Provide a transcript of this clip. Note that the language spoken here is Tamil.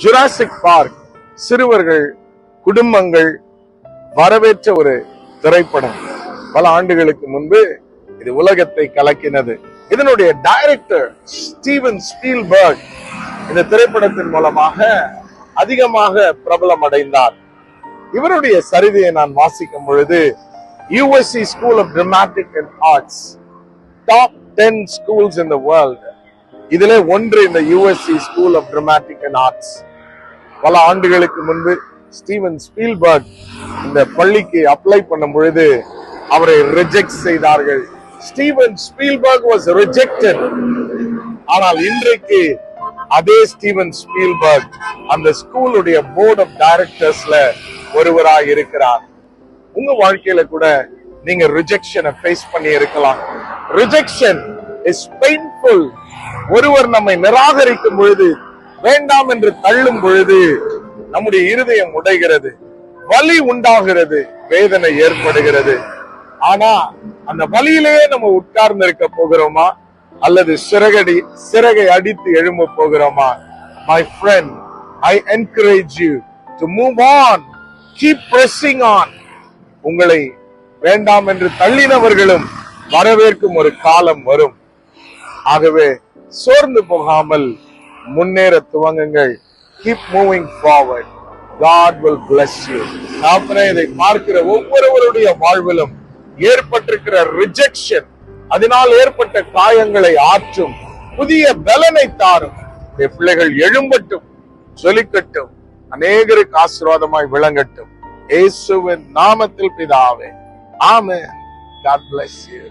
ஜுராசிக் பார்க் சிறுவர்கள் குடும்பங்கள் வரவேற்ற ஒரு திரைப்படம். பல ஆண்டுகளுக்கு முன்பு இது உலகத்தை கலக்கினது. இதனுடைய டைரக்டர் ஸ்டீவன் ஸ்டீல்பர்க் இந்த திரைப்படத்தின் மூலமாக அதிகமாக பிரபலம் அடைந்தார் இவருடைய சரிதையை நான் வாசிக்கும் பொழுது USC school of dramatic and arts top ten schools in the world இதிலே ஒன்று இந்த USC school of dramatic and arts பல ஆண்டுகளுக்கு முன்பு ஸ்டீவன் ஸ்பீல்பர்க் இந்த பள்ளிக்கு அப்ளை பண்ணும் பொழுது அவரை ரிஜெக்ட் செய்தார்கள். ஸ்டீவன் ஸ்பீல்பர்க் வாஸ் ரிஜெக்டட் ஆனால் இன்றைக்கு அதே ஸ்டீவன் ஸ்பீல்பர்க் அந்த ஸ்கூலுடைய போர்ட் ஆஃப் டைரக்டர்ஸ்ல ஒருவராக இருக்கிறார். உங்க வாழ்க்கையில கூட நீங்க ரிஜெக்ஷனை ஃபேஸ் பண்ணி இருக்கலாம் ரிஜெக்ஷன் இஸ் பெயின்ஃபுல் ஒருவர் நம்மை நிராகரிக்கும் பொழுது வேண்டாம் என்று தள்ளும் பொழுது நம்முடைய இருதயம் உடைகிறது வலி உண்டாகிறது வேதனை ஏற்படுகிறது. ஆனா அந்த வலியிலேயே நம்ம உட்கார்ந்து இருக்க போகிறோமா? அல்லது சிறகடி சிறகை அடித்து எழும்ப போகிறோமா? My friend I encourage you to move on keep pressing on உங்களை வேண்டாம் என்று தள்ளினவர்களும் வரவேற்கும் ஒரு காலம் வரும். ஆகவே சோர்ந்து போகாமல் முன்னேற துவங்குங்கள். Keep moving forward God will bless you. நாப்பனே இதை பார்க்கிற ஒவ்வொருவருடைய வாழ்விலும் ஏற்பட்டிருக்கிற ரிஜெக்ஷன் அதனால் ஏற்பட்ட காயங்களை ஆற்றும் புதிய பலனை தாரும். பிள்ளைகள் எழும்பட்டும் சொலிக்கட்டும் அநேகருக்கு ஆசீர்வாதமாய் விளங்கட்டும். இயேசுவின் நாமத்தில் பிதாவே. ஆமே God bless you.